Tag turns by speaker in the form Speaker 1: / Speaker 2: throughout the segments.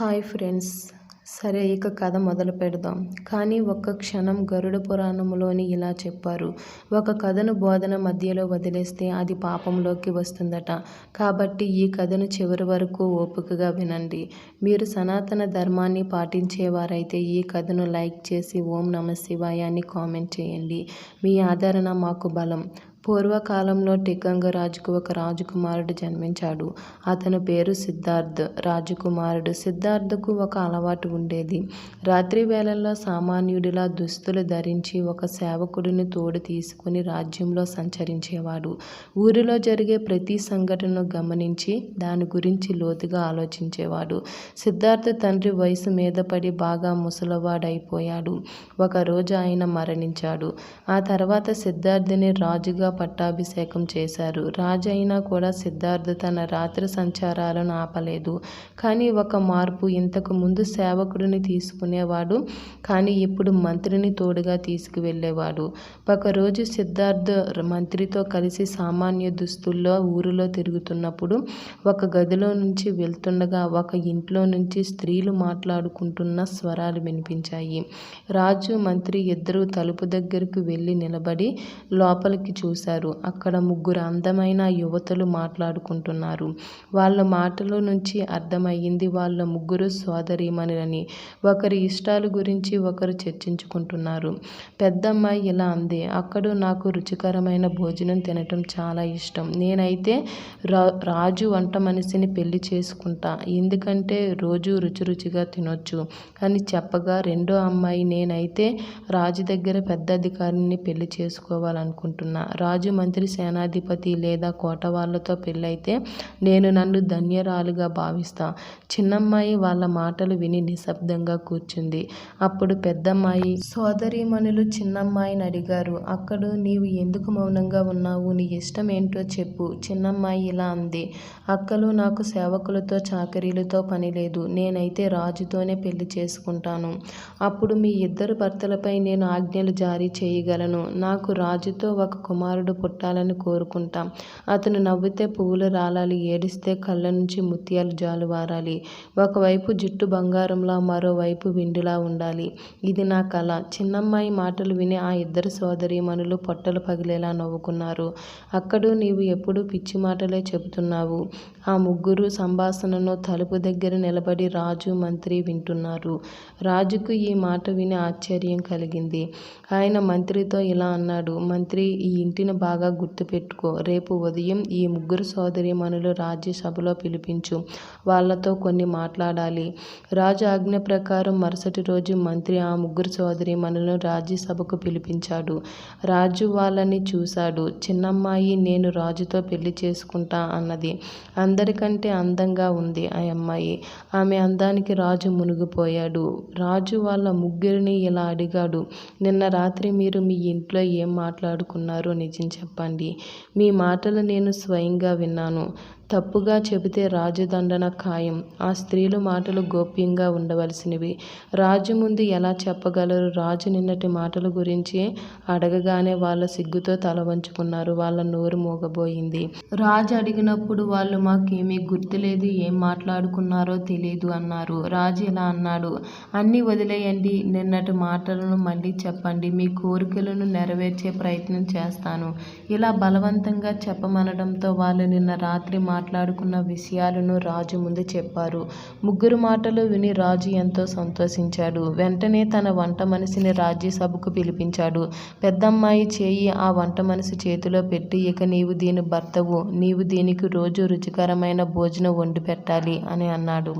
Speaker 1: Hi friends. సరే ఇక కథ మొదలు పెడదాం. కానీ ఒక్క క్షణం గరుడ పురాణంలోని ఇలా చెప్పారు. ఒక కథను బోధన మధ్యలో వదిలేస్తే అది పాపంలోకి వస్తుందట. కాబట్టి ఈ కథను చివరి వరకు ఓపికగా వినండి. మీరు సనాతన ధర్మాన్ని పాటించేవారైతే ఈ కథను లైక్ చేసి ఓం నమ శివాయ అని కామెంట్ చేయండి. మీ ఆదరణ మాకు బలం. పూర్వకాలంలో టికంగ రాజుకు ఒక రాజకుమారుడు జన్మించాడు. అతని పేరు సిద్ధార్థ్. రాజకుమారుడు సిద్ధార్థకు ఒక అలవాటు ఉండేది. రాత్రి వేళల్లో సామాన్యుడిలా దుస్తులు ధరించి ఒక సేవకుడిని తోడు తీసుకుని రాజ్యంలో సంచరించేవాడు. ఊరిలో జరిగే ప్రతి సంఘటనను గమనించి దాని గురించి లోతుగా ఆలోచించేవాడు. సిద్ధార్థ తండ్రి వయసు మీద పడి బాగా ముసలవాడైపోయాడు. ఒకరోజు ఆయన మరణించాడు. ఆ తర్వాత సిద్ధార్థిని రాజుగా పట్టాభిషేకం చేశారు. రాజు అయినా కూడా సిద్ధార్థ తన రాత్రి సంచారాలను ఆపలేదు. కానీ ఒక మార్పు ఇంతకు ముందు సేవకుడిని తీసుకునేవాడు కానీ ఇప్పుడు మంత్రిని తోడుగా తీసుకువెళ్ళేవాడు. ఒకరోజు సిద్ధార్థ మంత్రితో కలిసి సామాన్య దుస్తుల్లో ఊరిలో తిరుగుతున్నప్పుడు ఒక గదిలో నుంచి వెళ్తుండగా ఒక ఇంట్లో నుంచి స్త్రీలు మాట్లాడుకుంటున్న స్వరాలు వినిపించాయి. రాజు మంత్రి ఇద్దరు తలుపు దగ్గరకు వెళ్ళి నిలబడి లోపలికి చూసి చూశారు. అక్కడ ముగ్గురు అందమైన యువతులు మాట్లాడుకుంటున్నారు. వాళ్ళ మాటల నుంచి అర్థమయ్యింది వాళ్ళ ముగ్గురు సోదరీమణులని. ఒకరి ఇష్టాల గురించి ఒకరు చర్చించుకుంటున్నారు. పెద్దమ్మాయి ఇలా అంది. అక్కడ నాకు రుచికరమైన భోజనం తినటం చాలా ఇష్టం. నేనైతే రా రాజు వంట మనిషిని పెళ్ళి చేసుకుంటా. ఎందుకంటే రోజు రుచి రుచిగా తినొచ్చు. అని చెప్పగా రెండో అమ్మాయి నేనైతే రాజు దగ్గర పెద్ద అధికారిని పెళ్ళి చేసుకోవాలనుకుంటున్నా. రాజు మంత్రి సేనాధిపతి లేదా కోట వాళ్ళతో పెళ్ళైతే నేను నన్ను ధన్యరాలుగా భావిస్తా. చిన్నమ్మాయి వాళ్ళ మాటలు విని నిశ్శబ్దంగా కూర్చుంది. అప్పుడు పెద్దమ్మాయి సోదరీమణులు చిన్నమ్మాయిని అడిగారు. అక్కడ నీవు ఎందుకు మౌనంగా ఉన్నావు? నీ ఇష్టం ఏంటో చెప్పు చిన్నమ్మాయి ఇలా అంది. అక్కలు నాకు సేవకులతో చాకరీలతో పని లేదు నేనైతే రాజుతోనే పెళ్ళి చేసుకుంటాను. అప్పుడు మీ ఇద్దరు భర్తలపై నేను ఆజ్ఞలు జారీ చేయగలను. నాకు రాజుతో ఒక కుమారుడు పుట్టాలని కోరుకుంటాం. అతను నవ్వితే పువ్వులు రాలాలి ఏడిస్తే కళ్ళ నుంచి ముత్యాలు జాలువారాలి ఒకవైపు జుట్టు బంగారంలా మరోవైపు విండిలా ఉండాలి. ఇది నా కళ చిన్నమ్మాయి మాటలు విని ఆ ఇద్దరు సోదరీమణులు పొట్టలు పగిలేలా నవ్వుకున్నారు. అక్కడు నీవు ఎప్పుడు పిచ్చి మాటలే చెబుతున్నావు. ఆ ముగ్గురు సంభాషణను తలుపు దగ్గర నిలబడి రాజు మంత్రి వింటున్నారు. రాజుకు ఈ మాట విని ఆశ్చర్యం కలిగింది. ఆయన మంత్రితో ఇలా అన్నాడు మంత్రి ఈ ఇంటిని బాగా గుర్తుపెట్టుకో. రేపు ఉదయం ఈ ముగ్గురు సోదరీమణులు రాజ్యసభలో పిలిపించు. వాళ్ళతో కొన్ని మాట్లాడాలి రాజు ఆజ్ఞ ప్రకారం మరుసటి రోజు మంత్రి ఆ ముగ్గురు సోదరీమణులను రాజ్యసభకు పిలిపించాడు. రాజు వాళ్ళని చూశాడు. చిన్నమ్మాయి నేను రాజుతో పెళ్ళి చేసుకుంటా అన్నది. అందరికంటే అందంగా ఉంది ఆ అమ్మాయి. ఆమె అందానికి రాజు మునిగిపోయాడు. రాజు వాళ్ళ ముగ్గురిని ఇలా అడిగాడు. నిన్న రాత్రి మీరు మీ ఇంట్లో ఏం మాట్లాడుకున్నారో నిజం చెప్పండి. మీ మాటలు నేను స్వయంగా విన్నాను. తప్పుగా చెబితే రాజు దండన ఖాయం. ఆ స్త్రీలు మాటలు గోప్యంగా ఉండవలసినవి. రాజు ముందు ఎలా చెప్పగలరు? రాజు నిన్నటి మాటల గురించి అడగగానే వాళ్ళ సిగ్గుతో తల వంచుకున్నారు. వాళ్ళ నోరు మోగబోయింది. రాజు అడిగినప్పుడు వాళ్ళు మాకేమీ గుర్తులేదు ఏం మాట్లాడుకున్నారో తెలియదు అన్నారు. రాజు ఇలా అన్నాడు అన్నీ వదిలేయండి. నిన్నటి మాటలను మళ్ళీ చెప్పండి. మీ కోరికలను నెరవేర్చే ప్రయత్నం చేస్తాను. ఇలా బలవంతంగా చెప్పమనడంతో వాళ్ళు నిన్న రాత్రి మా మాట్లాడుకున్న విషయాలను రాజు ముందు చెప్పారు. ముగ్గురు మాటలు విని రాజు ఎంతో సంతోషించాడు. వెంటనే తన వంట మనిషిని రాజ్యసభకు పిలిపించాడు. పెద్దమ్మాయి చేయి ఆ వంట మనిషి చేతిలో పెట్టి ఇక నీవు దీని భర్తవు. నీవు దీనికి రోజు రుచికరమైన భోజనం వండి పెట్టాలి అని అన్నాడు.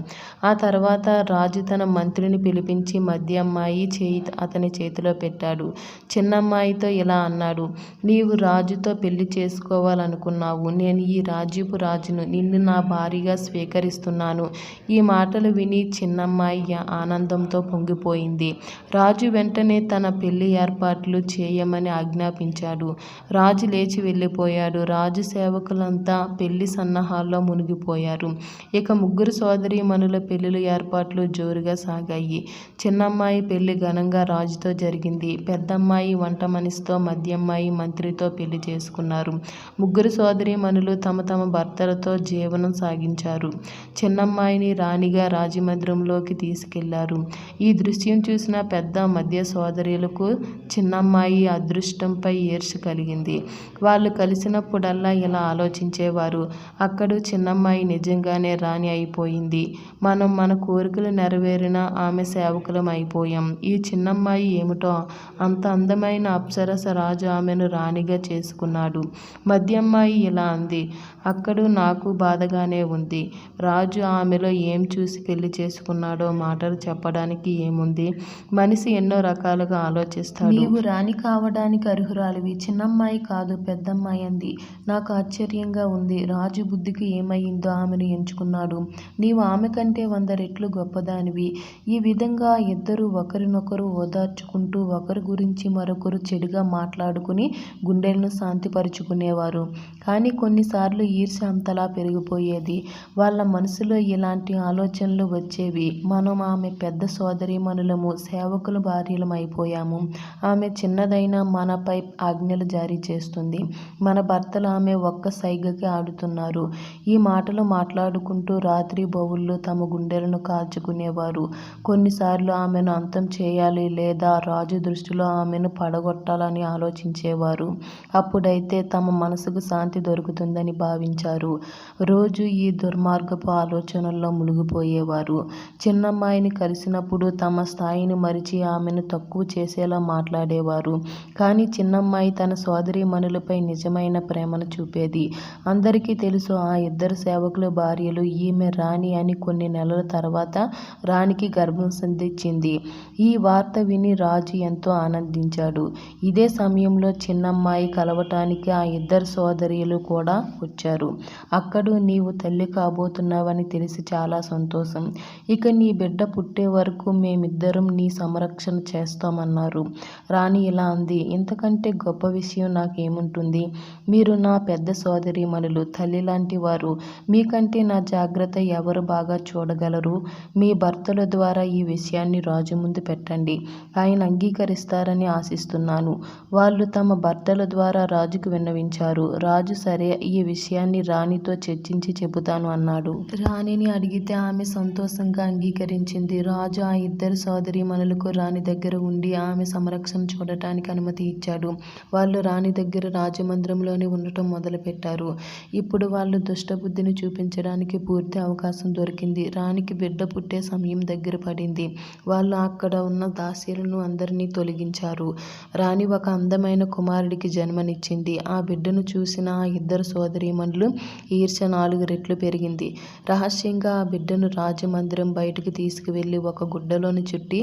Speaker 1: ఆ తర్వాత రాజు తన మంత్రిని పిలిపించి మధ్య అమ్మాయి చేయి అతని చేతిలో పెట్టాడు. చిన్నమ్మాయితో ఇలా అన్నాడు. నీవు రాజుతో పెళ్ళి చేసుకోవాలనుకున్నావు. నేను ఈ రాజ్యపు రాజు రాజును నిన్ను నా భార్యగా స్వీకరిస్తున్నాను. ఈ మాటలు విని చిన్నమ్మాయి ఆనందంతో పొంగిపోయింది. రాజు వెంటనే తన పెళ్ళి ఏర్పాట్లు చేయమని ఆజ్ఞాపించాడు. రాజు లేచి వెళ్ళిపోయాడు. రాజు సేవకులంతా పెళ్ళి సన్నాహాల్లో మునిగిపోయారు. ఇక ముగ్గురు సోదరీమణుల పెళ్ళిల ఏర్పాట్లు జోరుగా సాగాయి. చిన్నమ్మాయి పెళ్ళి ఘనంగా రాజుతో జరిగింది. పెద్దమ్మాయి వంట మనిషితో మధ్యమ్మాయి మంత్రితో పెళ్ళి చేసుకున్నారు. ముగ్గురు సోదరీమణులు తమ తమ భర్తలతో పట్టుదలతో జీవనం సాగించారు. చిన్నమ్మాయిని రాణిగా రాజమందిరంలోకి తీసుకెళ్ళారు. ఈ దృశ్యం చూసిన పెద్ద మధ్య సోదరులకు చిన్నమ్మాయి అదృష్టంపై ఈర్ష కలిగింది. వాళ్ళు కలిసినప్పుడల్లా ఇలా ఆలోచించేవారు. అక్కడు చిన్నమ్మాయి నిజంగానే రాణి అయిపోయింది. మనం మన కోరికలు నెరవేరిన ఆమె సేవకులం అయిపోయాం. ఈ చిన్నమ్మాయి ఏమిటో అంత అందమైన అప్సరస రాజు ఆమెను రాణిగా చేసుకున్నాడు. మధ్యమ్మాయి ఇలా అంది. అక్కడు నాకు బాధగానే ఉంది. రాజు ఆమెలో ఏం చూసి పెళ్ళి చేసుకున్నాడో మాటలు చెప్పడానికి ఏముంది? మనిషి ఎన్నో రకాలుగా ఆలోచిస్తాడు.
Speaker 2: నీవు రాణి కావడానికి అర్హురాలివి. చిన్నమ్మాయి కాదు పెద్దమ్మాయి అంది. నాకు ఆశ్చర్యంగా ఉంది. రాజు బుద్ధికి ఏమయ్యిందో ఆమెను ఎంచుకున్నాడు. నీవు ఆమె కంటే వంద రెట్లు గొప్పదానివి. ఈ విధంగా ఇద్దరు ఒకరినొకరు ఓదార్చుకుంటూ ఒకరి గురించి మరొకరు చెడుగా మాట్లాడుకుని గుండెలను శాంతిపరుచుకునేవారు. కానీ కొన్నిసార్లు ఈర్ష్య అంతలా పెరిగిపోయేది. వాళ్ళ మనసులో ఇలాంటి ఆలోచనలు వచ్చేవి. మనం ఆమె పెద్ద సోదరీమణులము సేవకుల భార్యలమైపోయాము. ఆమె చిన్నదైన మనపై ఆజ్ఞలు జారీ చేస్తుంది. మన భర్తలు ఆమె ఒక్క సైగకి ఆడుతున్నారు. ఈ మాటలు మాట్లాడుకుంటూ రాత్రి బౌళ్ళు తమ గుండెలను కాల్చుకునేవారు కొన్నిసార్లు ఆమెను అంతం చేయాలి లేదా రాజు దృష్టిలో ఆమెను పడగొట్టాలని ఆలోచించేవారు. అప్పుడైతే తమ మనసుకు శాంతి దొరుకుతుందని భావించారు. రోజు ఈ దుర్మార్గపు ఆలోచనల్లో మునిగిపోయేవారు. చిన్నమ్మాయిని కలిసినప్పుడు తమ స్థాయిని మరిచి ఆమెను తక్కువ చేసేలా మాట్లాడేవారు. కానీ చిన్నమ్మాయి తన సోదరీమణులపై నిజమైన ప్రేమను చూపేది. అందరికీ తెలుసు ఆ ఇద్దరు సేవకుల భార్యలు ఈమె రాణి అని కొన్ని నెలల తర్వాత రాణికి గర్భం సంధించింది. ఈ వార్త విని రాజు ఎంతో ఆనందించాడు. ఇదే సమయంలో చిన్నమ్మాయి కలవటానికి ఆ ఇద్దరు సోదరీలు కూడా వచ్చారు. అక్కడు నీవు తల్లి కాబోతున్నావని తెలిసి చాలా సంతోషం. ఇక నీ బిడ్డ పుట్టే వరకు మేమిద్దరం నీ సంరక్షణ చేస్తామన్నారు. రాణి ఇలా అంది. ఇంతకంటే గొప్ప విషయం నాకేముంటుంది? మీరు నా పెద్ద సోదరీమణులు తల్లి లాంటి వారు. మీకంటే నా జాగ్రత్త ఎవరు బాగా చూడగలరు? మీ భర్తల ద్వారా ఈ విషయాన్ని రాజు ముందు పెట్టండి. ఆయన అంగీకరిస్తారని ఆశిస్తున్నాను. వాళ్ళు తమ భర్తల ద్వారా రాజుకు విన్నవించారు. రాజు సరే ఈ విషయాన్ని రాణి రాణితో చర్చించి చెబుతాను అన్నాడు. రాణిని అడిగితే ఆమె సంతోషంగా అంగీకరించింది. రాజు ఆ ఇద్దరు సోదరీమణులకు రాణి దగ్గర ఉండి ఆమె సంరక్షణ చూడటానికి అనుమతి ఇచ్చాడు. వాళ్ళు రాణి దగ్గర రాజమందిరంలోనే ఉండటం మొదలుపెట్టారు. ఇప్పుడు వాళ్ళు దుష్టబుద్ధిని చూపించడానికి పూర్తి అవకాశం దొరికింది. రాణికి బిడ్డ పుట్టే సమయం దగ్గర పడింది. వాళ్ళు అక్కడ ఉన్న దాసీలను అందరినీ తొలగించారు. రాణి ఒక అందమైన కుమారుడికి జన్మనిచ్చింది. ఆ బిడ్డను చూసిన ఆ ఇద్దరు సోదరీమణులు ఈర్ష నాలుగు రెట్లు పెరిగింది. రహస్యంగా ఆ బిడ్డను రాజమందిరం బయటకు తీసుకువెళ్ళి ఒక గుడ్డలోని చుట్టి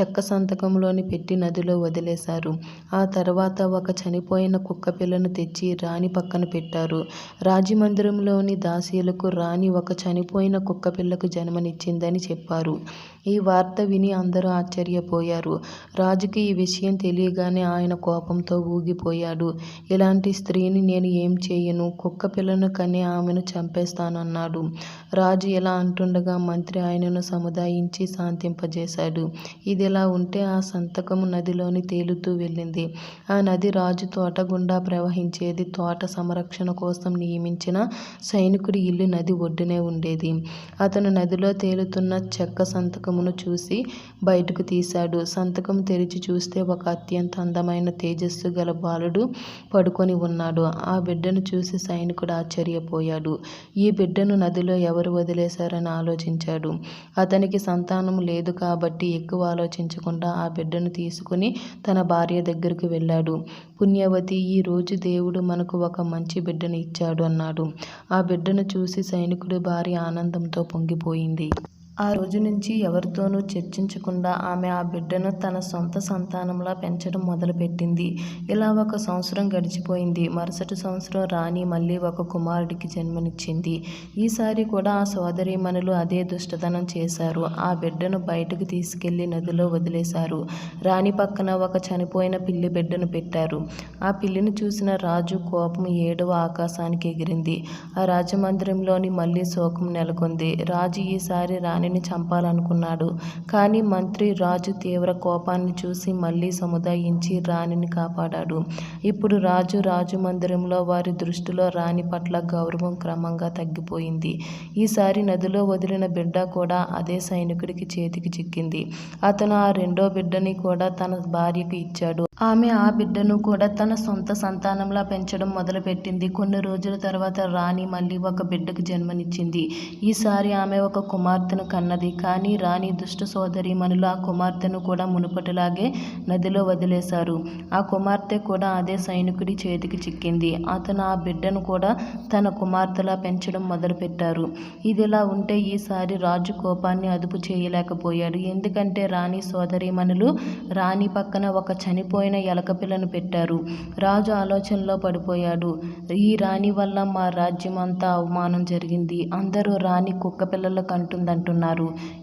Speaker 2: చెక్క సంతకంలోని పెట్టి నదిలో వదిలేశారు. ఆ తర్వాత ఒక చనిపోయిన కుక్క పిల్లను తెచ్చి రాణి పక్కన పెట్టారు. రాజమందిరంలోని దాసీలకు రాణి ఒక చనిపోయిన కుక్క పిల్లకు జన్మనిచ్చిందని చెప్పారు. ఈ వార్త విని అందరూ ఆశ్చర్యపోయారు. రాజుకి ఈ విషయం తెలియగానే ఆయన కోపంతో ఊగిపోయాడు. ఇలాంటి స్త్రీని నేను ఏం చేయను? కుక్క పిల్లను కని ఆమెను చంపేస్తానన్నాడు. రాజు ఇలా అంటుండగా మంత్రి ఆయనను సముదాయించి శాంతింపజేశాడు. ఇదిలా ఉంటే ఆ సంతకము నదిలోని తేలుతూ వెళ్ళింది. ఆ నది రాజు తోట గుండా ప్రవహించేది. తోట సంరక్షణ కోసం నియమించిన సైనికుడి ఇల్లు నది ఒడ్డునే ఉండేది. అతను నదిలో తేలుతున్న చెక్క సంతకం సంతకమును చూసి బయటకు తీశాడు. సంతకం తెరిచి చూస్తే ఒక అత్యంత అందమైన తేజస్సు గల బాలుడు పడుకొని ఉన్నాడు. ఆ బిడ్డను చూసి సైనికుడు ఆశ్చర్యపోయాడు. ఈ బిడ్డను నదిలో ఎవరు వదిలేశారని ఆలోచించాడు. అతనికి సంతానం లేదు కాబట్టి ఎక్కువ ఆలోచించకుండా ఆ బిడ్డను తీసుకుని తన భార్య దగ్గరకు వెళ్ళాడు. పుణ్యవతి ఈ రోజు దేవుడు మనకు ఒక మంచి బిడ్డను ఇచ్చాడు అన్నాడు. ఆ బిడ్డను చూసి సైనికుడి భార్య ఆనందంతో పొంగిపోయింది. ఆ రోజు నుంచి ఎవరితోనూ చర్చించకుండా ఆమె ఆ బిడ్డను తన సొంత సంతానంలా పెంచడం మొదలుపెట్టింది. ఇలా ఒక సంవత్సరం గడిచిపోయింది. మరుసటి సంవత్సరం రాణి మళ్ళీ ఒక కుమారుడికి జన్మనిచ్చింది. ఈసారి కూడా ఆ సోదరీమణులు అదే దుష్టతనం చేశారు. ఆ బిడ్డను బయటకు తీసుకెళ్ళి నదిలో వదిలేశారు. రాణి పక్కన ఒక చనిపోయిన పిల్లి బిడ్డను పెట్టారు. ఆ పిల్లిని చూసిన రాజు కోపం ఏడవ ఆకాశానికి ఎగిరింది. ఆ రాజమందిరంలోని మళ్ళీ శోకం నెలకొంది. రాజు ఈసారి రాణి
Speaker 1: రాణిని చంపాలనుకున్నాడు. కానీ మంత్రి రాజు తీవ్ర కోపాన్ని చూసి మళ్ళీ సముదాయించి రాణిని కాపాడాడు. ఇప్పుడు రాజు రాజు మందిరంలో వారి దృష్టిలో రాణి పట్ల గౌరవం క్రమంగా తగ్గిపోయింది. ఈసారి నదిలో వదిలిన బిడ్డ కూడా అదే సైనికుడికి చేతికి చిక్కింది. అతను ఆ రెండో బిడ్డని కూడా తన భార్యకు ఇచ్చాడు. ఆమె ఆ బిడ్డను కూడా తన సొంత సంతానంలా పెంచడం మొదలుపెట్టింది. కొన్ని రోజుల తర్వాత రాణి మళ్ళీ ఒక బిడ్డకు జన్మనిచ్చింది. ఈసారి ఆమె ఒక కుమార్తెను కన్నది కానీ రాణి దుష్ట సోదరి మనులు ఆ కుమార్తెను కూడా మునుపటిలాగే నదిలో వదిలేశారు. ఆ కుమార్తె కూడా అదే సైనికుడి చేతికి చిక్కింది. అతను ఆ బిడ్డను కూడా తన కుమార్తెలా పెంచడం మొదలుపెట్టారు. ఇదిలా ఉంటే ఈసారి రాజు కోపాన్ని అదుపు చేయలేకపోయాడు. ఎందుకంటే రాణి సోదరీమణులు రాణి పక్కన ఒక చనిపోయిన ఎలకపిల్లను పెట్టారు. రాజు ఆలోచనలో పడిపోయాడు. ఈ రాణి వల్ల మా రాజ్యం అంతా అవమానం జరిగింది. అందరూ రాణి కుక్క పిల్లలకు అంటుందంటున్నారు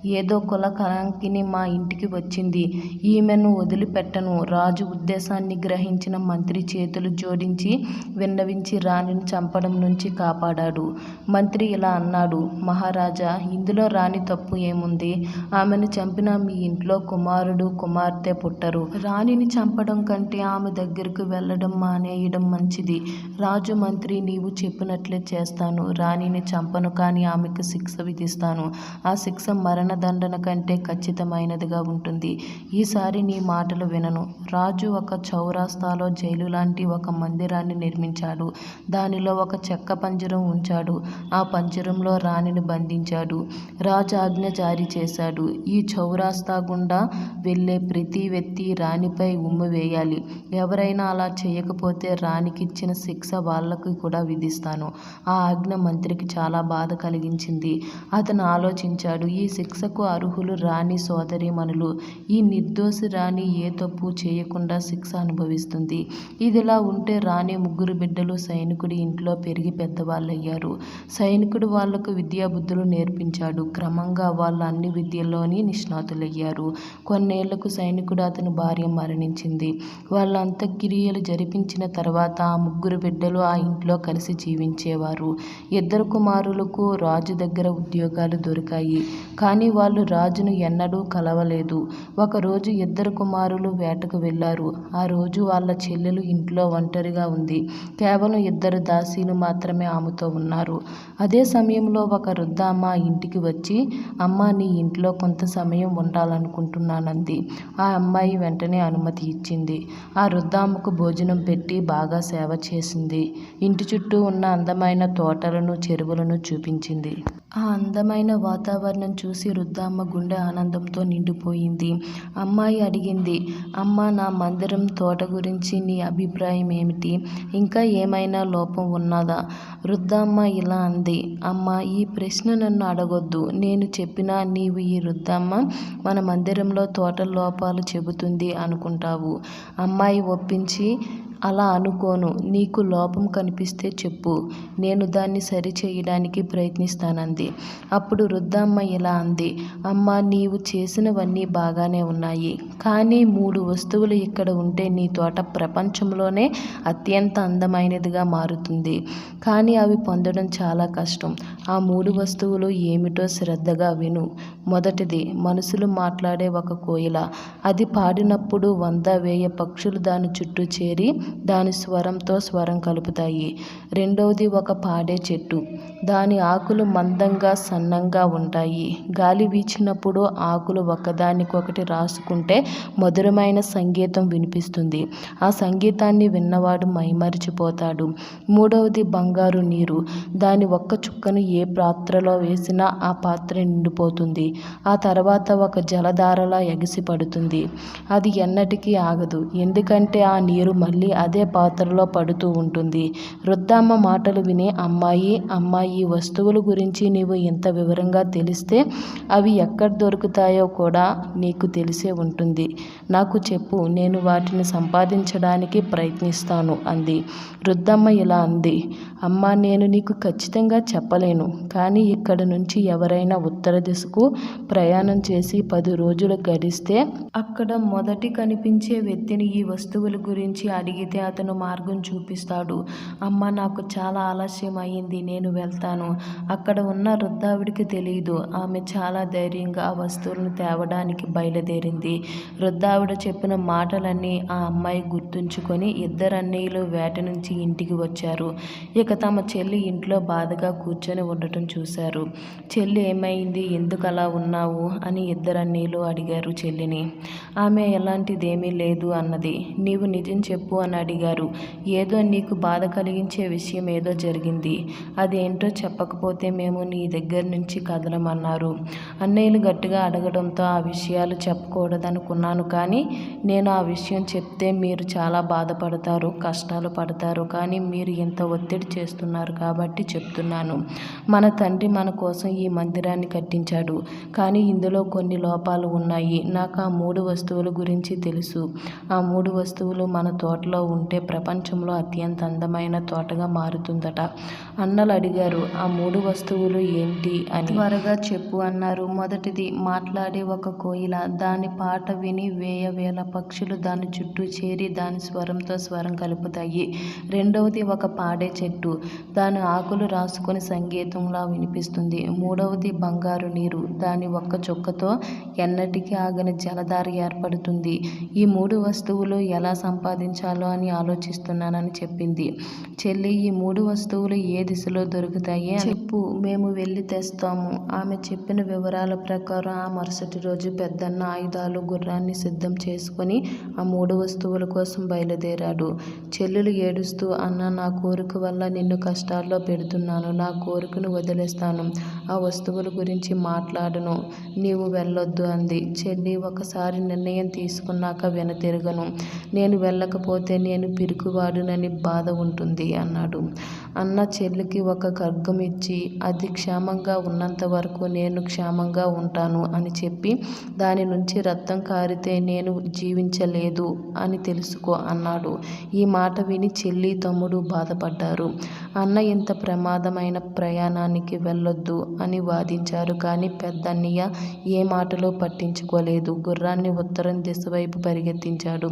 Speaker 1: ఏదో కుల కలంకిని మా ఇంటికి వచ్చింది. ఈమెను వదిలిపెట్టను. రాజు ఉద్దేశాన్ని గ్రహించిన మంత్రి చేతులు జోడించి విన్నవించి రాణిని చంపడం నుంచి కాపాడాడు. మంత్రి ఇలా అన్నాడు మహారాజా ఇందులో రాణి తప్పు ఏముంది? ఆమెను చంపిన మీ ఇంట్లో కుమారుడు కుమార్తె పుట్టరు. రాణిని చంపడం కంటే ఆమె దగ్గరకు వెళ్ళడం మానేయడం మంచిది. రాజు మంత్రి నీవు చెప్పినట్లే చేస్తాను. రాణిని చంపను కానీ ఆమెకు శిక్ష విధిస్తాను. ఆ శిక్ష శిక్ష మరణదండన కంటే ఖచ్చితమైనదిగా ఉంటుంది. ఈసారి నీ మాటలు వినను. రాజు ఒక చౌరాస్తాలో జైలు లాంటి ఒక మందిరాన్ని నిర్మించాడు. దానిలో ఒక చెక్క పంజరం ఉంచాడు. ఆ పంజరంలో రాణిని బంధించాడు. రాజు ఆజ్ఞ జారీ చేశాడు. ఈ చౌరాస్తా గుండా వెళ్ళే ప్రతి వ్యక్తి రాణిపై ఉమ్ము వేయాలి. ఎవరైనా అలా చేయకపోతే రాణికి ఇచ్చిన శిక్ష వాళ్ళకి కూడా విధిస్తాను. ఆ ఆజ్ఞ మంత్రికి చాలా బాధ కలిగించింది. అతను ఆలోచించాడు ఈ శిక్షకు అర్హులు రాణి సోదరిమణులు. ఈ నిర్దోషి రాణి ఏ తప్పు చేయకుండా శిక్ష అనుభవిస్తుంది. ఇదిలా ఉంటే రాణి ముగ్గురు బిడ్డలు సైనికుడి ఇంట్లో పెరిగి పెద్దవాళ్ళయ్యారు. సైనికుడు వాళ్ళకు విద్యాబుద్ధులు నేర్పించాడు. క్రమంగా వాళ్ళు అన్ని విద్యల్లోని నిష్ణాతులయ్యారు. కొన్నేళ్ళకు సైనికుడు అతని భార్య మరణించింది. వాళ్ళ అంత్యక్రియలు జరిపించిన తర్వాత ఆ ముగ్గురు బిడ్డలు ఆ ఇంట్లో కలిసి జీవించేవారు. ఇద్దరు కుమారులకు రాజు దగ్గర ఉద్యోగాలు దొరికాయి. కానీ వాళ్ళు రాజును ఎన్నడూ కలవలేదు. ఒకరోజు ఇద్దరు కుమారులు వేటకు వెళ్ళారు. ఆ రోజు వాళ్ళ చెల్లెలు ఇంట్లో ఒంటరిగా ఉంది. కేవలం ఇద్దరు దాసీలు మాత్రమే ఆమెతో ఉన్నారు. అదే సమయంలో ఒక వృద్ధామ్మ ఇంటికి వచ్చి అమ్మ నీ ఇంట్లో కొంత సమయం ఉండాలనుకుంటున్నానంది. ఆ అమ్మాయి వెంటనే అనుమతి ఇచ్చింది. ఆ వృద్ధామ్మకు భోజనం పెట్టి బాగా సేవ చేసింది. ఇంటి చుట్టూ ఉన్న అందమైన తోటలను చెరువులను చూపించింది. ఆ అందమైన వాతావరణం చూసి రుద్దామ్మ గుండె ఆనందంతో నిండిపోయింది. అమ్మాయి అడిగింది అమ్మ నా మందిరం తోట గురించి నీ అభిప్రాయం ఏమిటి? ఇంకా ఏమైనా లోపం ఉన్నదా? రుద్దామ్మ ఇలా అంది అమ్మ ఈ ప్రశ్న నన్ను అడగొద్దు. నేను చెప్పినా నీవు ఈ రుద్దమ్మ మన మందిరంలో తోట లోపాలు చెబుతుంది అనుకుంటావు. అమ్మాయి ఒప్పించి అలా అనుకోను. నీకు లోపం కనిపిస్తే చెప్పు. నేను దాన్ని సరి చేయడానికి ప్రయత్నిస్తానంది. అప్పుడు వృద్ధామ్మ ఇలా అంది. అమ్మ నీవు చేసినవన్నీ బాగానే ఉన్నాయి. కానీ మూడు వస్తువులు ఇక్కడ ఉంటే నీ తోట ప్రపంచంలోనే అత్యంత అందమైనదిగా మారుతుంది. కానీ అవి పొందడం చాలా కష్టం. ఆ మూడు వస్తువులు ఏమిటో శ్రద్ధగా విను. మొదటిది మనుషులు మాట్లాడే ఒక కోయిల. అది పాడినప్పుడు వంద వేయ పక్షులు దాని చుట్టూ చేరి దాని స్వరంతో స్వరం కలుపుతాయి. రెండవది ఒక పాడే చెట్టు. దాని ఆకులు మందంగా సన్నంగా ఉంటాయి. గాలి వీచినప్పుడు ఆకులు ఒకదానికొకటి రాసుకుంటే మధురమైన సంగీతం వినిపిస్తుంది. ఆ సంగీతాన్ని విన్నవాడు మైమరిచిపోతాడు. మూడవది బంగారు నీరు. దాని ఒక్క చుక్కను ఏ పాత్రలో వేసినా ఆ పాత్ర నిండిపోతుంది. ఆ తర్వాత ఒక జలధారలా ఎగిసి పడుతుంది అది ఎన్నటికీ ఆగదు. ఎందుకంటే ఆ నీరు మళ్ళీ అదే పాత్రలో పడుతూ ఉంటుంది. వృద్ధామ్మ మాటలు వినే అమ్మాయి అమ్మాయి వస్తువుల గురించి నీవు ఇంత వివరంగా తెలిస్తే అవి ఎక్కడ దొరుకుతాయో కూడా నీకు తెలిసే ఉంటుంది. నాకు చెప్పు నేను వాటిని సంపాదించడానికి ప్రయత్నిస్తాను అంది. వృద్ధమ్మ ఇలా అంది. అమ్మ నేను నీకు ఖచ్చితంగా చెప్పలేను. కానీ ఇక్కడ నుంచి ఎవరైనా ఉత్తర దిశకు ప్రయాణం చేసి పది రోజులు గడిస్తే అక్కడ మొదటి కనిపించే వ్యక్తిని ఈ వస్తువుల గురించి అడిగి
Speaker 2: అడిగితే అతను మార్గం చూపిస్తాడు. అమ్మ నాకు చాలా ఆలస్యం అయ్యింది నేను వెళ్తాను. అక్కడ ఉన్న వృద్ధావిడికి తెలియదు ఆమె చాలా ధైర్యంగా ఆ వస్తువులను తేవడానికి బయలుదేరింది. వృద్ధావిడ చెప్పిన మాటలన్నీ ఆ అమ్మాయి గుర్తుంచుకొని ఇద్దరు అన్నయ్యలు వేట నుంచి ఇంటికి వచ్చారు. ఇక తమ చెల్లి ఇంట్లో బాధగా కూర్చొని ఉండటం చూశారు. చెల్లి ఏమైంది? ఎందుకు అలా ఉన్నావు? అని ఇద్దరు అన్నయ్యలు అడిగారు చెల్లిని. ఆమె ఎలాంటిదేమీ లేదు అన్నది. నీవు నిజం చెప్పు అని అడిగారు. ఏదో నీకు బాధ కలిగించే విషయం ఏదో జరిగింది. అదేంటో చెప్పకపోతే మేము నీ దగ్గర నుంచి కదలమన్నారు. అన్నయ్యలు గట్టిగా అడగడంతో ఆ విషయాలు చెప్పకూడదనుకున్నాను కానీ నేను ఆ విషయం చెప్తే మీరు చాలా బాధపడతారు కష్టాలు పడతారు కానీ మీరు ఇంత ఒత్తిడి చేస్తున్నారు కాబట్టి చెప్తున్నాను. మన తండ్రి మన కోసం ఈ మందిరాన్ని కట్టించాడు. కానీ ఇందులో కొన్ని లోపాలు ఉన్నాయి. నాకు ఆ మూడు వస్తువుల గురించి తెలుసు. ఆ మూడు వస్తువులు మన తోటలో ఉంటే ప్రపంచంలో అత్యంత అందమైన తోటగా మారుతుందట. అన్నలు అడిగారు ఆ మూడు వస్తువులు ఏంటి? అని. త్వరగా చెప్పు అన్నారు. మొదటిది మాట్లాడే ఒక కోయిల. దాని పాట విని వేయ వేల పక్షులు దాని చుట్టూ చేరి దాని స్వరంతో స్వరం కలుపుతాయి. రెండవది ఒక పాడే చెట్టు. దాని ఆకులు రాసుకొని సంగీతంలా వినిపిస్తుంది. మూడవది బంగారు నీరు. దాని ఒక్క చుక్కతో ఎన్నటికీ ఆగని జలధార ఏర్పడుతుంది. ఈ మూడు వస్తువులు ఎలా సంపాదించాలో అని ఆలోచిస్తున్నానని చెప్పింది. చెల్లి ఈ మూడు వస్తువులు ఏ దిశలో దొరుకుతాయి? చెప్పు. మేము వెళ్ళి తెస్తాము. ఆమె చెప్పిన వివరాల ప్రకారం ఆ మరుసటి రోజు పెద్దన్న ఆయుధాలు గుర్రాన్ని సిద్ధం చేసుకొని ఆ మూడు వస్తువుల కోసం బయలుదేరాడు. చెల్లెలు ఏడుస్తూ అన్న నా కోరిక వల్ల నిన్ను కష్టాల్లో పెడుతున్నాను. నా కోరికను వదిలేస్తాను. ఆ వస్తువుల గురించి మాట్లాడను. నీవు వెళ్ళొద్దు అంది. చెల్లి ఒకసారి నిర్ణయం తీసుకున్నాక వెనుతిరగను. నేను వెళ్ళకపోతే నేను పిరికివాడునని బాధ ఉంటుంది అన్నాడు. అన్న చెల్లికి ఒక ఖడ్గం ఇచ్చి అది క్షేమంగా ఉన్నంత వరకు నేను క్షేమంగా ఉంటాను అని చెప్పి దాని నుంచి రక్తం కారితే నేను జీవించలేదు అని తెలుసుకో అన్నాడు. ఈ మాట విని చెల్లి తమ్ముడు బాధపడ్డారు. అన్న ఇంత ప్రమాదమైన ప్రయాణానికి వెళ్ళొద్దు అని వాదించారు కానీ పెద్దన్నయ్య ఏ మాటలో పట్టించుకోలేదు. గుర్రాన్ని ఉత్తరం దిశ వైపు పరిగెత్తించాడు.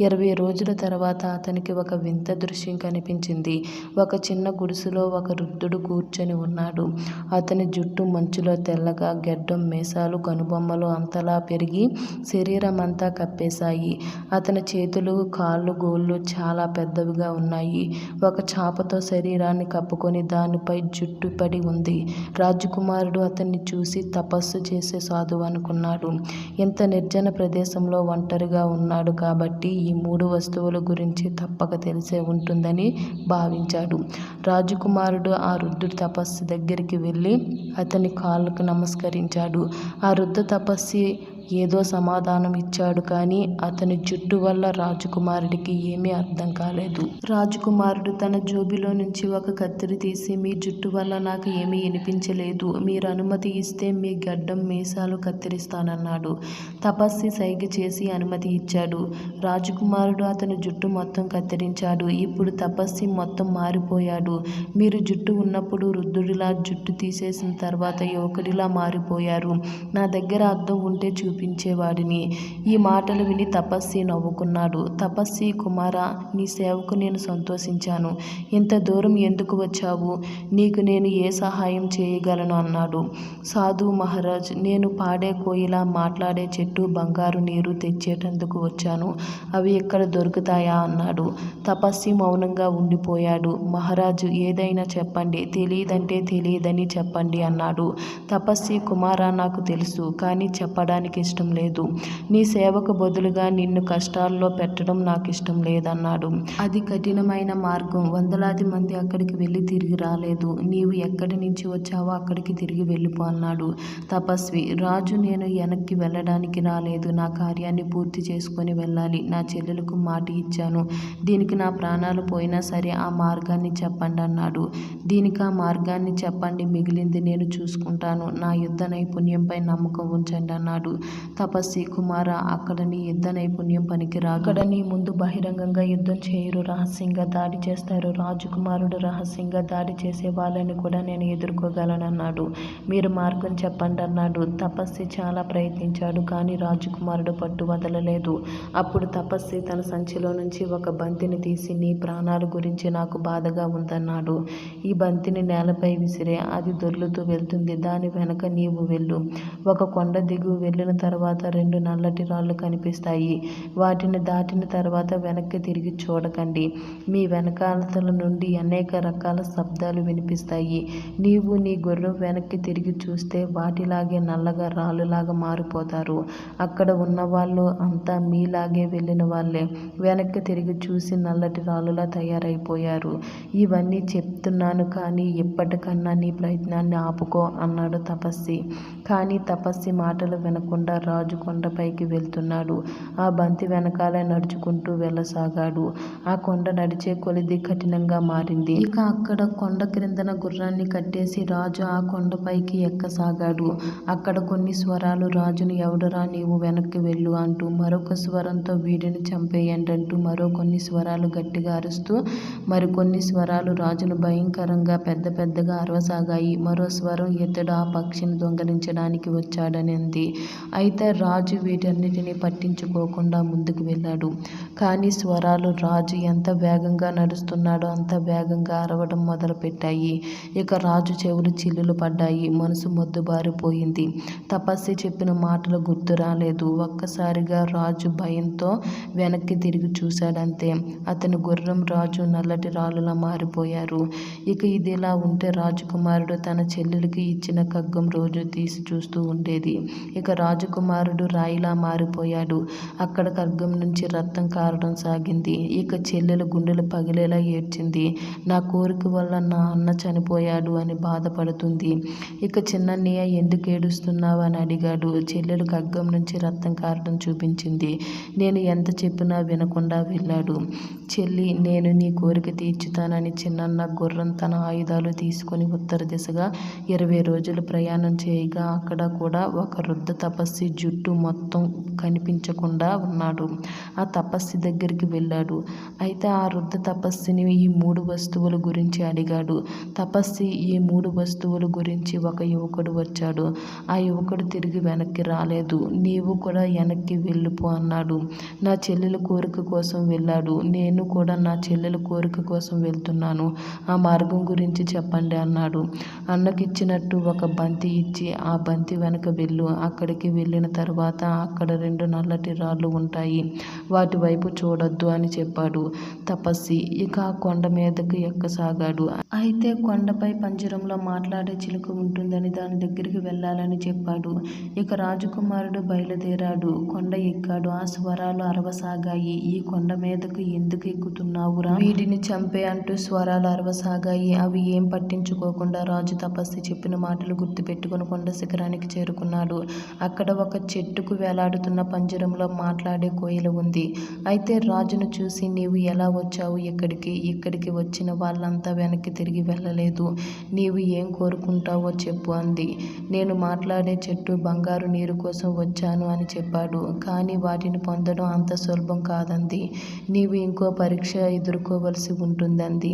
Speaker 2: ఇరవై రోజుల తర్వాత అతనికి ఒక వింత దృశ్యం కనిపించింది. ఒక చిన్న గుడిసెలో ఒక వృద్ధుడు కూర్చొని ఉన్నాడు. అతని జుట్టు మంచులో తెల్లగా గెడ్డం మీసాలు కనుబొమ్మలు అంతలా పెరిగి శరీరం అంతా కప్పేశాయి. అతని చేతులు కాళ్ళు గోళ్ళు చాలా పెద్దవిగా ఉన్నాయి. ఒక చాపతో శరీరాన్ని కప్పుకొని దానిపై జుట్టు పడి ఉంది. రాజకుమారుడు అతన్ని చూసి తపస్సు చేసే సాధువు అనుకున్నాడు. ఇంత నిర్జన ప్రదేశంలో ఒంటరిగా ఉన్నాడు కాబట్టి ఈ మూడు వస్తువుల గురించి తప్పక తెలిసే ఉంటుందని భావించాడు. రాజకుమారుడు ఆ వృద్ధుడి తపస్సు దగ్గరికి వెళ్ళి అతని కాళ్ళకు నమస్కరించాడు. ఆ వృద్ధ తపస్సి ఏదో సమాధానం ఇచ్చాడు కానీ అతని జుట్టు వల్ల రాజకుమారుడికి ఏమీ అర్థం కాలేదు. రాజకుమారుడు తన జోబిలో నుంచి ఒక కత్తిరి తీసి మీ జుట్టు వల్ల నాకు ఏమీ వినిపించలేదు. మీరు అనుమతి ఇస్తే మీ గడ్డం మీసాలు కత్తిరిస్తానన్నాడు. తపస్సి సైగ చేసి అనుమతి ఇచ్చాడు. రాజకుమారుడు అతని జుట్టు మొత్తం కత్తిరించాడు. ఇప్పుడు తపస్సి మొత్తం మారిపోయాడు. మీరు జుట్టు ఉన్నప్పుడు వృద్ధుడిలా జుట్టు తీసేసిన తర్వాత యువకుడిలా మారిపోయారు. నా దగ్గర అర్థం ఉంటే చూ చూపించేవాడిని. ఈ మాటలు విని తపస్సి నవ్వుకున్నాడు. తపస్సి కుమార నీ సేవకు నేను సంతోషించాను. ఇంత దూరం ఎందుకు వచ్చావు? నీకు నేను ఏ సహాయం చేయగలను? అన్నాడు. సాధు మహారాజ్ నేను పాడే కోయిల మాట్లాడే చెట్టు బంగారు నీరు తెచ్చేటందుకు వచ్చాను. అవి ఇక్కడ దొరుకుతాయా? అన్నాడు. తపస్సి మౌనంగా ఉండిపోయాడు. మహారాజు ఏదైనా చెప్పండి. తెలియదంటే తెలియదని చెప్పండి అన్నాడు. తపస్సి కుమార నాకు తెలుసు కానీ చెప్పడానికి ఇష్టం లేదు. నీ సేవకు బదులుగా నిన్ను కష్టాల్లో పెట్టడం నాకు ఇష్టం లేదన్నాడు. అది కఠినమైన మార్గం. వందలాది మంది అక్కడికి వెళ్ళి తిరిగి రాలేదు. నీవు ఎక్కడి నుంచి వచ్చావో అక్కడికి తిరిగి వెళ్ళిపో అన్నాడు తపస్వి. రాజు నేను వెనక్కి వెళ్ళడానికి రాలేదు. నా కార్యాన్ని పూర్తి చేసుకొని వెళ్ళాలి. నా చెల్లెలకు మాట ఇచ్చాను. దీనికి నా ప్రాణాలు పోయినా సరే ఆ మార్గాన్ని చెప్పండి అన్నాడు. దీనికి ఆ మార్గాన్ని చెప్పండి. మిగిలింది నేను చూసుకుంటాను. నా యుద్ధ నైపుణ్యంపై నమ్మకం ఉంచండి అన్నాడు. తపస్సి కుమార అక్కడ నీ యుద్ధ నైపుణ్యం పనికిరా అక్కడ నీ ముందు బహిరంగంగా యుద్ధం చేయరు. రహస్యంగా దాడి చేస్తారు. రాజకుమారుడు రహస్యంగా దాడి చేసే వాళ్ళని కూడా నేను ఎదుర్కోగలనన్నాడు. మీరు మార్గం చెప్పండి అన్నాడు తపస్సి చాలా ప్రయత్నించాడు కానీ రాజకుమారుడు పట్టు వదలలేదు. అప్పుడు తపస్సి తన సంచిలో నుంచి ఒక బంతిని తీసి నీ ప్రాణాల గురించి నాకు బాధగా ఉందన్నాడు. ఈ బంతిని నేలపై విసిరే అది దొర్లుతూ వెళ్తుంది. దాని వెనక నీవు వెళ్ళు. ఒక కొండ దిగువ వెళ్ళిన తర్వాత రెండు నల్లటి రాళ్ళు కనిపిస్తాయి. వాటిని దాటిన తర్వాత వెనక్కి తిరిగి చూడకండి. మీ వెనకాలతల నుండి అనేక రకాల శబ్దాలు వినిపిస్తాయి. నీవు నీ గుర్రం వెనక్కి తిరిగి చూస్తే వాటిలాగే నల్లగా రాళ్ళులాగా మారిపోతారు. అక్కడ ఉన్న వాళ్ళు అంతా మీలాగే వెళ్ళిన వాళ్ళే. వెనక్కి తిరిగి చూసి నల్లటి రాళ్ళులా తయారైపోయారు. ఇవన్నీ చెప్తున్నాను కానీ ఎప్పటికన్నా నీ ప్రయత్నాన్ని ఆపుకో అన్నాడు తపస్సి. కానీ తపస్సి మాటలు వినకుండా రాజు కొండపైకి వెళ్తున్నాడు. ఆ బంతి వెనకాలే నడుచుకుంటూ వెళ్ళసాగాడు. ఆ కొండ నడిచే కొలిది కఠినంగా మారింది. ఇక అక్కడ కొండ క్రిందన గుర్రాన్ని కట్టేసి రాజు ఆ కొండపైకి ఎక్కసాగాడు. అక్కడ కొన్ని స్వరాలు రాజును ఎవడరా నీవు వెనక్కి వెళ్ళు అంటూ మరొక స్వరంతో వీడిని చంపేయండి అంటూ మరో కొన్ని స్వరాలు గట్టిగా అరుస్తూ మరికొన్ని స్వరాలు రాజును భయంకరంగా పెద్ద పెద్దగా అరవసాగాయి. మరో స్వరం ఇతడు ఆ పక్షిని దొంగలించడానికి వచ్చాడని అంది అయితే రాజు వీటన్నిటిని పట్టించుకోకుండా ముందుకు వెళ్ళాడు. కానీ స్వరాలు రాజు ఎంత వేగంగా నడుస్తున్నాడో అంత వేగంగా అరవడం మొదలుపెట్టాయి. ఇక రాజు చెవులు చిల్లులు పడ్డాయి. మనసు మొద్దుబారిపోయింది. తపస్సి చెప్పిన మాటలు గుర్తు రాలేదు. ఒక్కసారిగా రాజు భయంతో వెనక్కి తిరిగి చూశాడంతే. అతని గుర్రం రాజు నల్లటి రాళ్ళులా మారిపోయారు. ఇక ఇదిలా ఉంటే రాజకుమారుడు తన చెల్లెలికి ఇచ్చిన కగ్గం రోజు తీసి చూస్తూ ఉండేది. ఇక రాజు రాజకుమారుడు రాయిలా మారిపోయాడు. అక్కడ ఖడ్గం నుంచి రక్తం కారడం సాగింది. ఇక చెల్లెలు గుండెలు పగిలేలా ఏడ్చింది. నా కోరిక వల్ల నా అన్న చనిపోయాడు అని బాధపడుతుంది. ఇక చిన్నన్నయ్య ఎందుకు ఏడుస్తున్నావు అని అడిగాడు. చెల్లెలు ఖడ్గం నుంచి రక్తం కారడం చూపించింది. నేను ఎంత చెప్పినా వినకుండా వెళ్ళాడు. చెల్లి నేను నీ కోరిక తీర్చుతానని చిన్నన్న గుర్రం తన ఆయుధాలు తీసుకొని ఉత్తర దిశగా ఇరవై రోజులు ప్రయాణం చేయగా అక్కడ కూడా ఒక వృద్ధ తపస్సు జుట్టు మొత్తం కనిపించకుండా ఉన్నాడు. ఆ తపస్సి దగ్గరికి వెళ్ళాడు. అయితే ఆ వృద్ధ తపస్సిని ఈ మూడు వస్తువుల గురించి అడిగాడు. తపస్సి ఈ మూడు వస్తువుల గురించి ఒక యువకుడు వచ్చాడు. ఆ యువకుడు తిరిగి వెనక్కి రాలేదు. నీవు కూడా వెనక్కి వెళ్ళిపో అన్నాడు. నా చెల్లెల కోరిక కోసం వెళ్ళాడు. నేను కూడా నా చెల్లెల కోరిక కోసం వెళ్తున్నాను. ఆ మార్గం గురించి చెప్పండి అన్నాడు. అన్నకిచ్చినట్టు ఒక బంతి ఇచ్చి ఆ బంతి వెనక వెళ్ళు. అక్కడికి వెళ్ళి. వెళ్ళిన తర్వాత అక్కడ రెండు నల్లటి రాళ్ళు ఉంటాయి. వాటి వైపు చూడొద్దు అని చెప్పాడు తపస్సి ఇక ఆ కొండ మీదకు ఎక్కసాగాడు. అయితే కొండపై పంజరంలో మాట్లాడే చిలుక ఉంటుందని దాని దగ్గరికి వెళ్ళాలని చెప్పాడు. ఇక రాజకుమారుడు బయలుదేరాడు. కొండ ఎక్కాడు. ఆ స్వరాలు అరవసాగాయి. ఈ కొండ మీదకు ఎందుకు ఎక్కుతున్నావురా? వీటిని చంపే అంటూ స్వరాలు అరవసాగాయి. అవి ఏం పట్టించుకోకుండా రాజు తపస్సి చెప్పిన మాటలు గుర్తుపెట్టుకుని కొండ శిఖరానికి చేరుకున్నాడు. అక్కడ ఒక చెట్టుకు వేలాడుతున్న పంజరంలో మాట్లాడే కోయిల ఉంది. అయితే రాజును చూసి నీవు ఎలా వచ్చావు ఇక్కడికి ఇక్కడికి వచ్చిన వాళ్ళంతా వెనక్కి తిరిగి వెళ్ళలేదు. నీవు ఏం కోరుకుంటావో చెప్పు అంది. నేను మాట్లాడే చెట్టు బంగారు నీరు కోసం వచ్చాను అని చెప్పాడు. కానీ వాటిని పొందడం అంత సులభం కాదంది. నీవు ఇంకో పరీక్ష ఎదుర్కోవలసి ఉంటుందంది.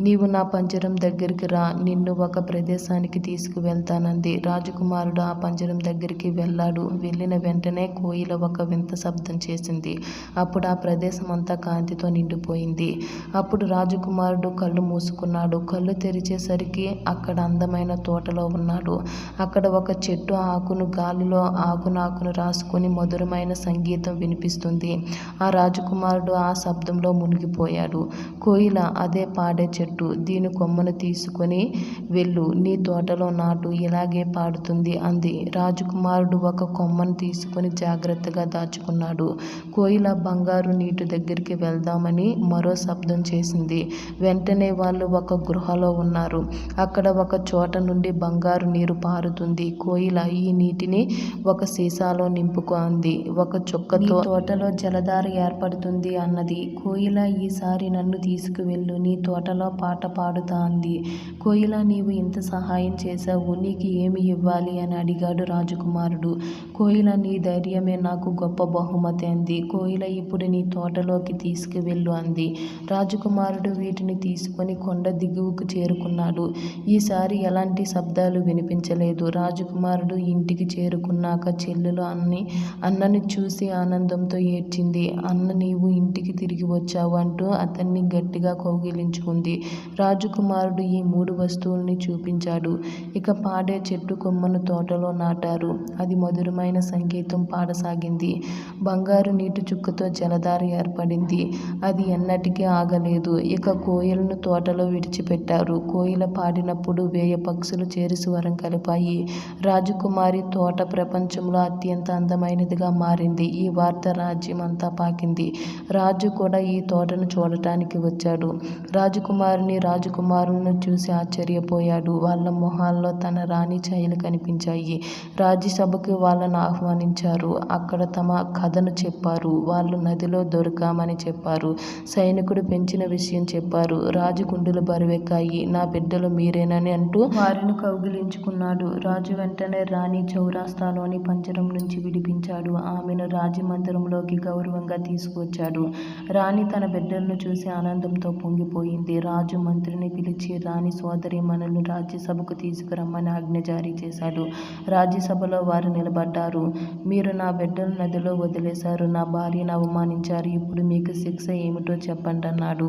Speaker 2: నీవు నా పంజరం దగ్గరికి రా. నిన్ను ఒక ప్రదేశానికి తీసుకువెళ్తానంది. రాజకుమారుడు ఆ పంజరం దగ్గరికి వెళ్ళాడు. వెళ్ళిన వెంటనే కోయిల ఒక వింత శబ్దం చేసింది. అప్పుడు ఆ ప్రదేశం అంతా కాంతితో నిండిపోయింది. అప్పుడు రాజకుమారుడు కళ్ళు మూసుకున్నాడు. కళ్ళు తెరిచేసరికి అక్కడ అందమైన తోటలో ఉన్నాడు. అక్కడ ఒక చెట్టు ఆకును గాలిలో ఆకునాకును రాసుకొని మధురమైన సంగీతం వినిపిస్తుంది. ఆ రాజకుమారుడు ఆ శబ్దంలో మునిగిపోయాడు. కోయిల అదే పాడే చెట్టు దీని కొమ్మను తీసుకొని వెళ్ళు నీ తోటలో నాటు ఇలాగే పాడుతుంది అంది. రాజకుమారుడు ఒక కొమ్మను తీసుకొని జాగ్రత్తగా దాచుకున్నాడు. కోయిల బంగారు నీటి దగ్గరికి వెళ్దామని మరో శబ్దం చేసింది. వెంటనే వాళ్ళు ఒక గృహలో ఉన్నారు. అక్కడ ఒక చోట నుండి బంగారు నీరు పారుతుంది. కోయిల ఈ నీటిని ఒక సీసాలో నింపుకోంది ఒక చుక్కతో తోటలో జలధార ఏర్పడుతుంది అన్నది. కోయిల ఈసారి నన్ను తీసుకువెళ్ళు. నీ తోటలో పాట పాడుతా అంది. కోయిల నీవు ఇంత సహాయం చేశావు. నీకు ఏమి ఇవ్వాలి అని అడిగాడు రాజకుమారుడు. కోయిల నీ ధైర్యమే నాకు గొప్ప బహుమతి అంది. కోయిల ఇప్పుడు నీ తోటలోకి తీసుకువెళ్ళు అంది. రాజకుమారుడు వీటిని తీసుకొని కొండ దిగువకు చేరుకున్నాడు. ఈసారి ఎలాంటి శబ్దాలు వినిపించలేదు. రాజకుమారుడు ఇంటికి చేరుకున్నాక చెల్లెలు అన్ని అన్నని చూసి ఆనందంతో ఏడ్చింది. అన్న నీవు ఇంటికి తిరిగి వచ్చావు అంటూ అతన్ని గట్టిగా కౌగిలించుకుంది. రాజకుమారుడు ఈ మూడు వస్తువుల్ని చూపించాడు. ఇక పాడే చెట్టు కొమ్మను తోటలో నాటారు. అది మొదలు మధురమైన సంగీతం పాడసాగింది. బంగారు నీటి చుక్కతో జలధార ఏర్పడింది. అది ఎన్నటికీ ఆగలేదు. ఇక కోయిలను తోటలో విడిచిపెట్టారు. కోయిల పాడినప్పుడు వేయ పక్షులు చేరి స్వరం కలిపాయి. రాజకుమారి తోట ప్రపంచంలో అత్యంత అందమైనదిగా మారింది. ఈ వార్త రాజ్యం అంతా పాకింది. రాజు కూడా ఈ తోటను చూడటానికి వచ్చాడు. రాజకుమారిని రాజకుమారులను చూసి ఆశ్చర్యపోయాడు. వాళ్ళ మొహాల్లో తన రాణి ఛాయలు కనిపించాయి. రాజ్యసభకు వాళ్ళను ఆహ్వానించారు. అక్కడ తమ కథను చెప్పారు. వాళ్ళు నదిలో దొరికామని చెప్పారు. సైనికుడు పెంచిన విషయం చెప్పారు. రాజు గుండెలు బరువెక్కాయి. నా బిడ్డలు మీరేనని అంటూ వారిని కౌగిలించుకున్నాడు. రాజు వెంటనే రాణి చౌరాస్తాలోని పంజరం నుంచి విడిపించాడు. ఆమెను రాజమందిరంలోకి గౌరవంగా తీసుకువచ్చాడు. రాణి తన బిడ్డలను చూసి ఆనందంతో పొంగిపోయింది. రాజు మంత్రిని పిలిచి రాణి సోదరి మనల్ని రాజ్యసభకు తీసుకురమ్మని ఆజ్ఞ జారీ చేశాడు. రాజ్యసభలో వారు నిలబడ్డారు మీరు నా బిడ్డను నదిలో వదిలేశారు. నా భార్యను అవమానించారు. ఇప్పుడు మీకు శిక్ష ఏమిటో చెప్పండి అన్నాడు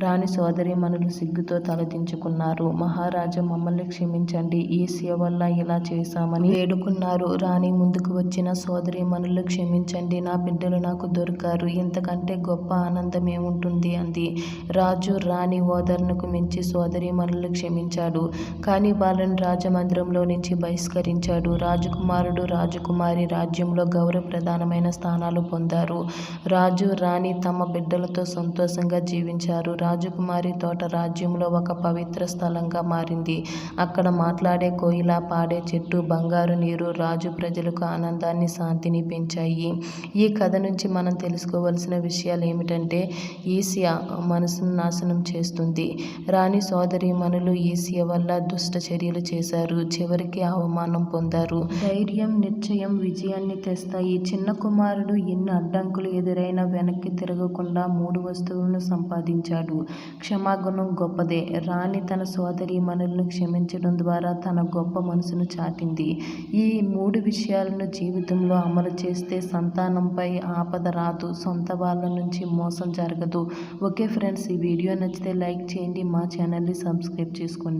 Speaker 2: రాణి సోదరి మనులు సిగ్గుతో తలదించుకున్నారు మహారాజా మమ్మల్ని క్షమించండి. ఈ వల్ల ఇలా చేశామని వేడుకున్నారు. రాణి ముందుకు వచ్చిన సోదరి మనులు క్షమించండి. నా బిడ్డలు నాకు దొరికారు. ఇంతకంటే గొప్ప ఆనందం ఏముంటుంది అంది. రాజు రాణి ఓదర్నకు మించి సోదరి మనులు క్షమించాడు. కానీ వాళ్ళని రాజమందిరంలో నుంచి బహిష్కరించాడు. రాజకుమారుడు రాజు రాజకుమారి రాజ్యంలో గౌరవప్రధానమైన స్థానాలు పొందారు. రాజు రాణి తమ బిడ్డలతో సంతోషంగా జీవించారు. రాజకుమారి తోట రాజ్యంలో ఒక పవిత్ర స్థలంగా మారింది. అక్కడ మాట్లాడే కోయిల పాడే చెట్టు బంగారు నీరు రాజు ప్రజలకు ఆనందాన్ని శాంతిని పెంచాయి. ఈ కథ నుంచి మనం తెలుసుకోవలసిన విషయాలు ఏమిటంటే ఈసియా మనసును నాశనం చేస్తుంది. రాణి సోదరి మనులు ఈసియా వల్ల దుష్ట చర్యలు చేశారు. చివరికి అవమానం పొందారు. ధైర్యం నిశ్చయం విజయాన్ని తెస్తాయి. చిన్న కుమారుడు ఎన్ని అడ్డంకులు ఎదురైనా వెనక్కి తిరగకుండా మూడు వస్తువులను సంపాదించాడు. క్షమాగుణం గొప్పదే. రాణి తన సోదరి మనులను క్షమించడం ద్వారా తన గొప్ప మనసును చాటింది. ఈ మూడు విషయాలను జీవితంలో అమలు చేస్తే సంతానంపై ఆపద రాదు. సొంత వాళ్ళ నుంచి మోసం జరగదు. ఓకే ఫ్రెండ్స్ ఈ వీడియో నచ్చితే లైక్ చేయండి. మా ఛానల్ని సబ్స్క్రైబ్ చేసుకోండి.